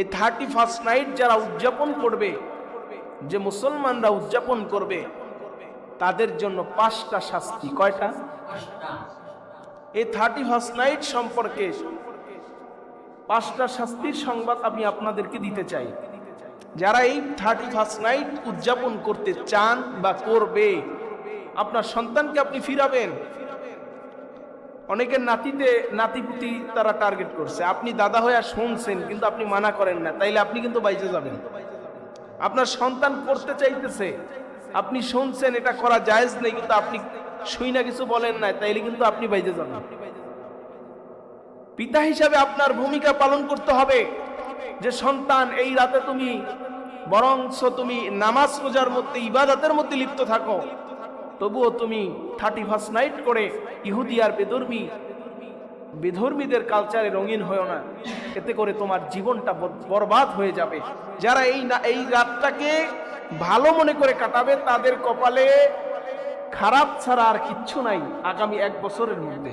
এই thirty first night যারা উদযাপন করবে, যে মুসলমানরা উদযাপন করবে, তাদের জন্য পাঁচটা শাস্তি। কয়টা? এই থার্টি ফার্স্ট নাইট সম্পর্কে পাঁচটা শাস্তির সংবাদ আমি আপনাদেরকে দিতে চাই। যারা এই থার্টি ফার্স্ট নাইট উদযাপন করতে চান বা করবে, আপনার সন্তানকে আপনি ফিরাবেন। অনেকের নাতিতে, নাতিপুতি তারা টার্গেট করছে। আপনি দাদা হয়ে শুনছেন, কিন্তু আপনি মানা করেন না। তাইলে আপনি কিন্তু বাইচে যাবেন। আপনার সন্তান করতে চাইতেছে, আপনি শুনছেন, এটা করা জায়েজ নেই, কিন্তু আপনি শুই না কিছু বলেন না তাইলে কিন্তু আপনি বাইচে যাবেন। পিতা হিসাবে আপনার ভূমিকা পালন করতে হবে যে সন্তান, এই রাতে তুমি বরংস তুমি নামাজ রোজার মধ্যে, ইবাদতের মধ্যে লিপ্ত থাকো। তবুও তুমি থার্টি ফার্স্ট নাইট করে ইহুদি আর বেদর্মী বেধর্মীদের কালচারে রঙিন হয়েও না। এতে করে তোমার জীবনটা বরবাদ হয়ে যাবে। যারা এই না, এই রাতটাকে ভালো মনে করে কাটাবে, তাদের কপালে খারাপ ছাড়া আর কিচ্ছু নাই আগামী এক বছরের মধ্যে।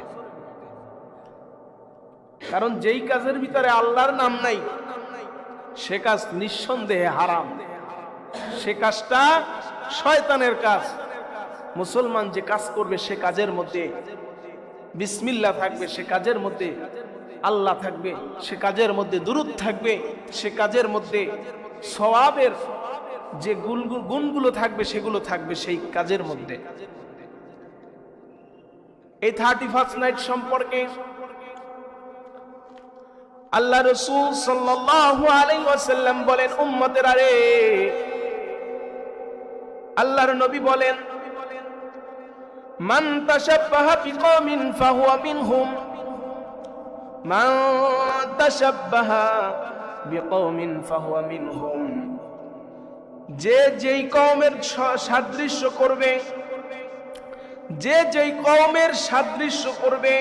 কারণ যেই কাজের ভিতরে আল্লাহর নাম নাই, সে কাজ নিঃসন্দেহে হারাম। সে কাজটা শয়তানের কাজ। মুসলমান যে কাজ করবে সে কাজের মধ্যে। বিসমিল্লা থাকবে, সে কাজের মধ্যে। আল্লাহ থাকবে, সে কাজের মধ্যে। দূরত থাকবে, সে কাজের মধ্যে। সওয়াবের যে গুণগু- গুণগুলো থাকবে, সেগুলো থাকবে সেই কাজের মধ্যে। এই থার্টি ফার্স্ট নাইট সম্পর্কে আল্লাহ রসুল সাল্লাল্লাহু বলেন, উম্মতের আরে। আল্লাহর নবী বলেন মান তাশাব্বাহা বিকওমিন ফাহুয়া মিনহুম। মান তাশাব্বাহা বিকওমিন ফাহুয়া মিনহুম। যে যেই কওমের সাদৃশ্য করবে, যে যেই কওমের সাদৃশ্য করবে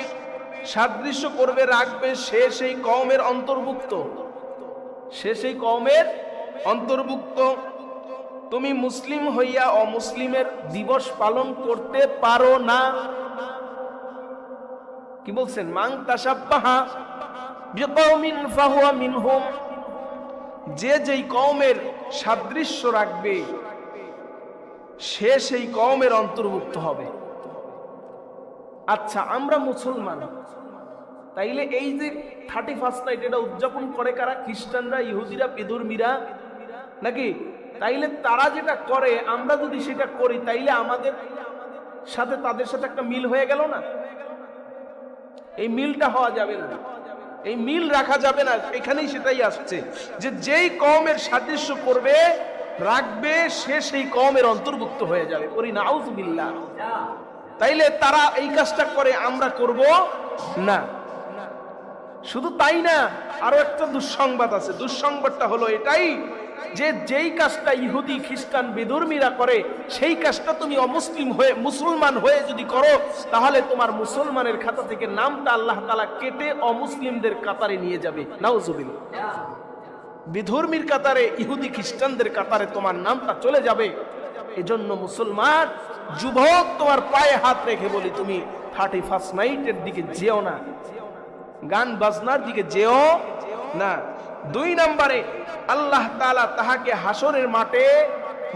সাদৃশ্য করবে, রাখবে সে সেই কওমের অন্তর্ভুক্ত। সে সেই কওমের অন্তর্ভুক্ত। তুমি মুসলিম হইয়া অমুসলিমের দিবস পালন করতে পারো না। কি বলছেন? মাং তাসাব্বাহা মিনহুম। যে যেই কওমের সাদৃশ্য রাখবে, সে সেই কওমের অন্তর্ভুক্ত হবে। আচ্ছা আমরা মুসলমান। তাইলে এই যে থার্টি ফার্স্ট নাইট এটা উদযাপন করে কারা? খ্রিস্টানরা, ইহুদিরা, বেদুর্মীরা, নাকি তাইলে তারা যেটা করে, আমরা যদি সেটা করি, তাইলে আমাদের সাথে তাদের সাথে একটা মিল হয়ে গেল না? এই মিলটা হওয়া যাবে না। এই মিল রাখা যাবে না এখানেই সেটাই আসছে যে যেই কমের সাদৃশ্য করবে, রাখবে, সে সেই কমের অন্তর্ভুক্ত হয়ে যাবে। করি না আউজবিল্লাহ তাইলে তারা এই কাজটা করে, আমরা করব না। শুধু তাই না, আরও একটা দুঃসংবাদ আছে। দুঃসংবাদটা হলো এটাই যে যেই কাজটা ইহুদি, খ্রিস্টান বেদর্মীরা করে, সেই কাজটা তুমি অমুসলিম হয়ে, মুসলমান হয়ে যদি করো, তাহলে তোমার মুসলমানের খাতা থেকে নামটা আল্লাহ তালা কেটে অমুসলিমদের কাতারে নিয়ে যাবে। নাউজুবিল বিধর্মীর কাতারে, ইহুদি, খ্রিস্টানদের কাতারে তোমার নামটা চলে যাবে। এজন্য মুসলমান, যুবক, তোমার পায়ে হাত রেখে বলি, তুমি থার্টি ফার্স্ট নাইটের দিকে যেও না। গান বাজনার দিকে যেও না। দুই নম্বরে আল্লাহ তাআলা তাহাকে হাসরের মাঠে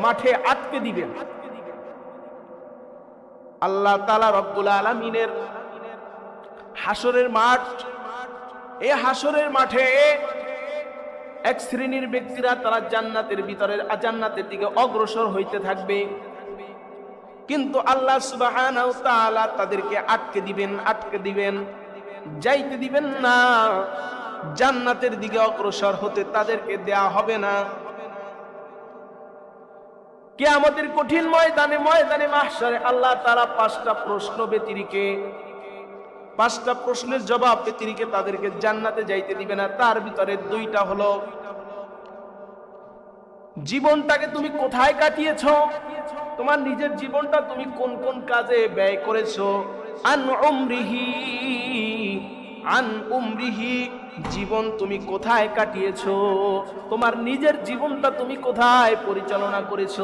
মাঠে আটকে দিবেন। আল্লাহ তালা রব্বুল আলামিনের হাসরের মাঠ, এ হাসরের মাঠে এক শ্রেণির ব্যক্তিরা তারা জান্নাতের ভিতরে জান্নাতের দিকে অগ্রসর হইতে থাকবে। কিন্তু আল্লাহ তাআলা তাদেরকে আটকে দিবেন আটকে দিবেন, যাইতে দিবেন না। জান্নাতের দিকে অগ্রসর হতে তাদেরকে দেয়া হবে না। কে আমাদের কঠিন ময়দানে ময়দানে মাহশারে আল্লাহ তারা পাঁচটা প্রশ্ন ব্যতিরিকে, পাঁচটা প্রশ্নের জবাব ব্যতিরিকে তাদেরকে জান্নাতে যাইতে দিবে না। তার ভিতরে দুইটা হলো, জীবনটাকে তুমি কোথায় কাটিয়েছ? তোমার নিজের জীবনটা তুমি কোন কোন কাজে ব্যয় করেছ? আন উমরিহি আন উমরিহি জীবন তুমি কোথায় কাটিয়েছ? তোমার নিজের জীবনটা তুমি কোথায় পরিচালনা করেছ?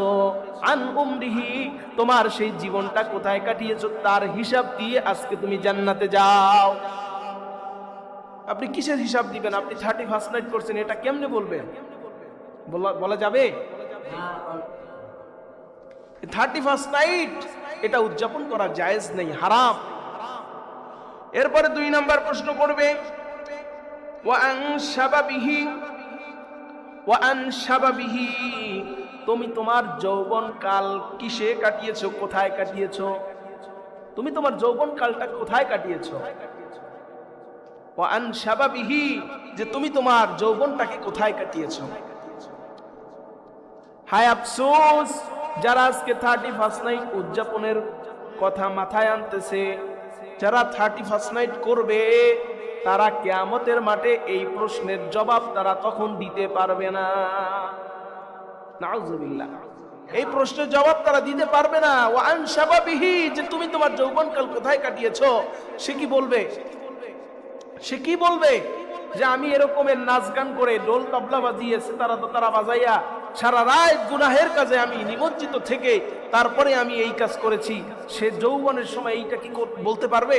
আন উমরিহি, তোমার সেই জীবনটা কোথায় কাটিয়েছ? তার হিসাব দিয়ে আজকে তুমি জান্নাতে যাও। আপনি কিসের হিসাব দিবেন? আপনি থার্টি ফার্স্ট নাইট করছেন, এটা কেমনে বলবেন? বলা যাবে? থার্টি ফার্স্ট নাইট এটা উদযাপন করা জায়েজ নেই, হারাম। এরপরে দুই নাম্বার প্রশ্ন করবে তুমি তোমার যৌবন কাল কিসে কাটিয়েছো, কোথায় কাটিয়েছো? তুমি তোমার যৌবন কালটা কোথায় কাটিয়েছো? ওয়ান শাবাবিহি যে তুমি তোমার যৌবনটাকে কোথায় কাটিয়েছো? হায় আফসোস, যারা আজকে থার্টি ফার্স্ট নাইট উদযাপনের কথা মাথায় আনতেছে, যারা থার্টি ফার্স্ট নাইট করবে তারা কেয়ামতের মাঠে এই প্রশ্নের জবাব তারা তখন দিতে পারবে না। এই প্রশ্নের জবাব তারা দিতে পারবে না। ওয়ান শাবাবিহি, যে তুমি তোমার যৌবনকাল কোথায় কাটিয়েছো? সে কি বলবে? সে কি বলবে? যে আমি এরকমের নাচ গান করে ডোল তবলা বাজিয়ে তারা তো তারা বাজাইয়া সারা রাত গুনাহের কাজে আমি নিমজ্জিত থেকে তারপরে আমি এই কাজ করেছি। সে যৌবনের সময় এইটা কি বলতে পারবে?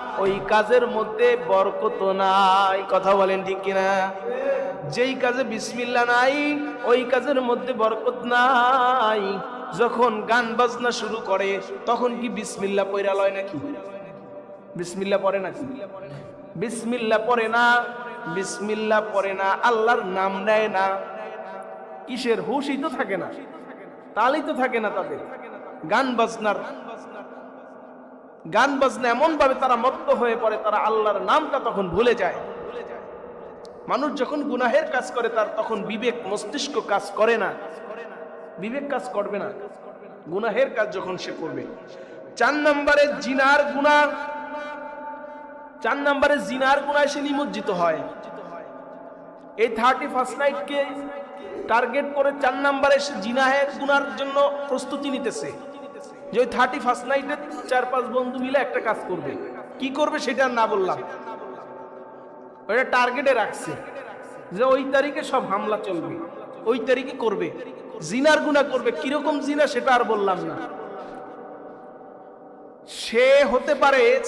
ওই কাজের মধ্যে বরকত নাই। কথা বলেন ঠিক কিনা? যেই কাজে বিসমিল্লাহ নাই, ওই কাজের মধ্যে বরকত নাই। যখন গান বাজনা শুরু করে, তখন কি বিসমিল্লা পয়রা লয় নাকি? বিসমিল্লাহ পড়ে নাকি বিসমিল্লাহ পড়ে না বিসমিল্লাহ পড়ে না, আল্লাহর নাম নেয় না। কিসের হুশই তো থাকে না। তালই তো থাকে না তাদের। গান বাজনার গান বাজনা এমন ভাবে তারা মত্ত হয়ে পড়ে, তারা আল্লাহর নামটা তখন ভুলে যায়। মানুষ যখন গুনাহের কাজ করে, তার তখন বিবেক, মস্তিষ্ক কাজ করে না। বিবেক কাজ করবে না। গুনাহের কাজ যখন সে করবে। চার নম্বরে জিনার গুনাহ। চার নম্বরে জিনার গুণায় সে নিমজ্জিত হয়। এই থার্টি ফার্স্ট নাইটকে টার্গেট করে চার নম্বরে সে জিনাহের গুনার জন্য প্রস্তুতি নিতেছে। যে ওই থার্টি ফার্স্ট নাইটে চার পাঁচ বন্ধু মিলে একটা কাজ করবে। কি করবে সেটা না বললাম। ওটা টার্গেটে রাখছে। যে ওই তারিখে সব হামলা চলবে। ওই তারিখে করবে। জিনার গুণা করবে। কীরকম জিনা সেটা আর বললাম না। সে হতে পারে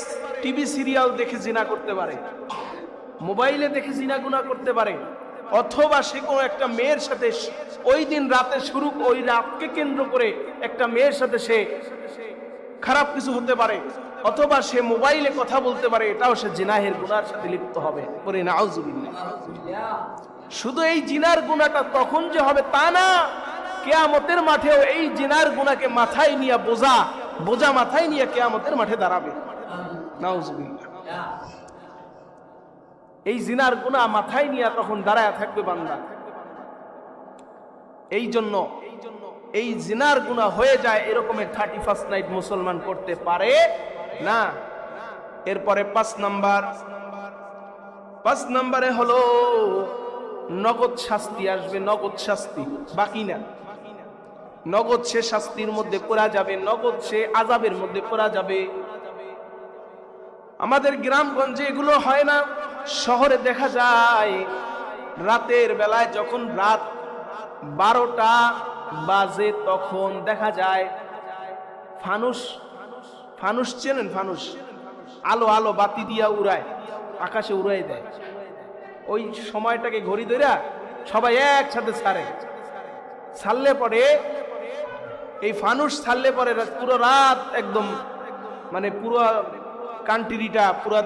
টিভি সিরিয়াল দেখে জিনা করতে পারে। মোবাইলে দেখে জিনা গুনা করতে পারে। অথবা সে কোনো একটা মেয়ের সাথে ওই দিন রাতে শুরু, ওই রাতকে কেন্দ্র করে একটা মেয়ের সাথে সে খারাপ কিছু হতে পারে। অথবা সে মোবাইলে কথা বলতে পারে, এটাও সে জিনাহের গুনার সাথে লিপ্ত হবে। বলে নাউজুবিল্লাহ শুধু এই জিনার গুণাটা তখন যে হবে তা না, কেয়ামতের মাঠেও এই জিনার গুণাকে মাথায় নিয়ে বোঝা বোঝা মাথায় নিয়ে কেয়ামতের মাঠে দাঁড়াবে। নাউজুবিল্লাহ এই জিনার গুণা মাথায় নিয়ে তখন দাঁড়ায় থাকবে বান্দা। এই জন্য, এই জিনার গুণা হয়ে যায় এরকমের থার্টি ফার্স্ট নাইট মুসলমান করতে পারে না। এরপরে পাঁচ নাম্বার। পাঁচ নাম্বারে হলো, নগদ শাস্তি আসবে, নগদ শাস্তি। বাকি না। নগদ সে শাস্তির মধ্যে পড়া যাবে, নগদ সে আজাবের মধ্যে পড়া যাবে। আমাদের গ্রামগঞ্জে এগুলো হয় না। শহরে দেখা যায়, রাতের বেলায় যখন রাত বারোটা বাজে তখন দেখা যায়, ফানুস ফানুস চেনেন ফানুস? আলো আলো, বাতি দিয়া উড়ায়, আকাশে উড়াই দেয়। ওই সময়টাকে ঘড়ি ধইরা সবাই একসাথে ছাড়ে। ছাড়লে পরে, এই ফানুস ছাড়লে পরে পুরো রাত একদম মানে পুরো কান্ট্রিটা পুরো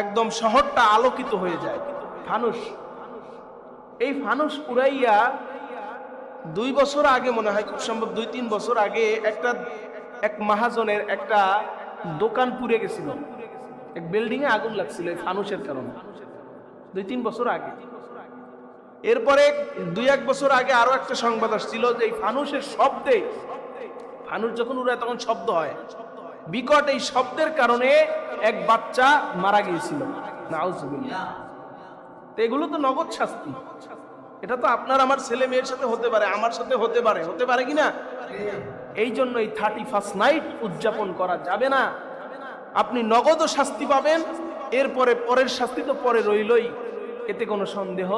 একদম শহরটা আলোকিত হয়ে যায়। ফানুস, এই ফানুস উড়াইয়া দুই বছর আগে মনে হয়, খুব সম্ভব দুই তিন বছর আগে একটা, এক মাহাজনের একটা দোকান পুড়ে গেছিল। এক বিল্ডিং এ আগুন লাগছিল এই ফানুসের কারণে। দুই তিন বছর আগে। এরপরে দুই এক বছর আগে আরও একটা সংবাদ আসছিল যে এই ফানুসের শব্দে, ফানুস যখন উড়ায় তখন শব্দ হয়। বিকট এই শব্দের কারণে এক বাচ্চা মারা গিয়েছিল। এগুলো তো নগদ শাস্তি। এটা তো আপনার আমার ছেলে মেয়ের সাথে হতে পারে, আমার সাথে হতে পারে হতে পারে কিনা? এই জন্য এই থার্টি ফার্স্ট নাইট উদযাপন করা যাবে না। আপনি নগদ শাস্তি পাবেন, এরপরে পরের শাস্তি তো পরে রইলই। এতে কোনো সন্দেহ